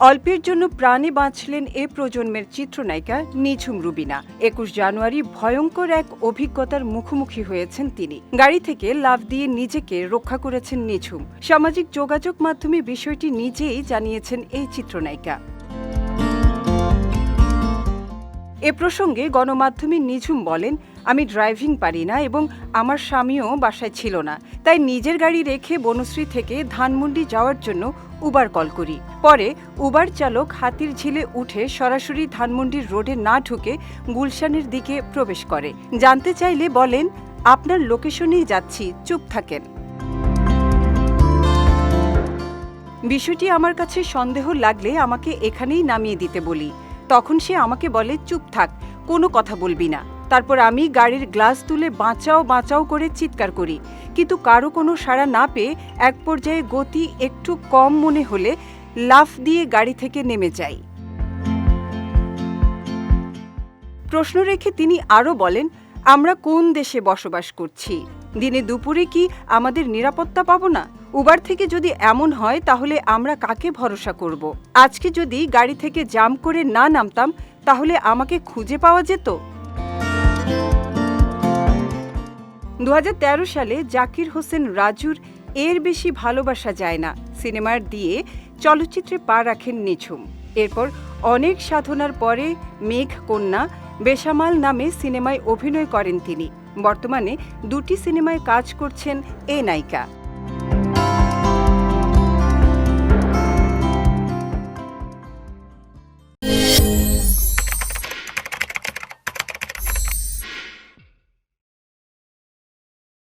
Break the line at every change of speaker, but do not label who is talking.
অল্পের জন্য প্রাণে বাঁচলেন এ প্রজন্মের চিত্রনায়িকা নিঝুম রুবিনা। একুশ জানুয়ারি ভয়ঙ্কর এক অভিজ্ঞতার মুখোমুখি হয়েছেন তিনি। গাড়ি থেকে লাভ দিয়ে নিজেকে রক্ষা করেছেন নিঝুম। সামাজিক যোগাযোগ মাধ্যমে বিষয়টি নিজেই জানিয়েছেন এই চিত্রনায়িকা। এ প্রসঙ্গে গণমাধ্যমে নিঝুম বলেন, আমি ড্রাইভিং পারি না এবং আমার স্বামীও বাসায় ছিল না। তাই নিজের গাড়ি রেখে বনশ্রী থেকে ধানমন্ডি যাওয়ার জন্য উবার কল করি। পরে উবার চালক হাতির ঝিলে উঠে সরাসরি ধানমন্ডির রোডে না ঢুকে গুলশানের দিকে প্রবেশ করে। জানতে চাইলে বলেন, আপনার লোকেশনেই যাচ্ছি, চুপ থাকেন। বিষয়টি আমার কাছে সন্দেহ লাগলে আমাকে এখানেই নামিয়ে দিতে বলি। তখন সে আমাকে বলে, চুপ থাক, কোনো কথা বলবি না। তারপর আমি গাড়ির গ্লাস তুলে বাঁচাও বাঁচাও করে চিৎকার করি। কিন্তু কারও কোনো সাড়া না পেয়ে এক পর্যায়ে গতি একটু কম মনে হলে লাফ দিয়ে গাড়ি থেকে নেমে যাই। প্রশ্ন রেখে তিনি আরও বলেন, আমরা কোন দেশে বসবাস করছি? দিনে দুপুরে কি আমাদের নিরাপত্তা পাবো না? উবার থেকে যদি এমন হয়, তাহলে আমরা কাকে ভরসা করব? আজকে যদি গাড়ি থেকে জাম করে না নামতাম, তাহলে আমাকে খুঁজে পাওয়া যেত? দু হাজার তেরো সালে জাকির হোসেন রাজুর এর বেশি ভালোবাসা যায় না। সিনেমার দিয়ে চলচ্চিত্রে পা রাখেন নিঝুম। এরপর অনেক সাধনার পরে মেঘ কন্যা বেসামাল নামে সিনেমায় অভিনয় করেন তিনি। বর্তমানে দুটি সিনেমায় কাজ করছেন এ নায়িকা।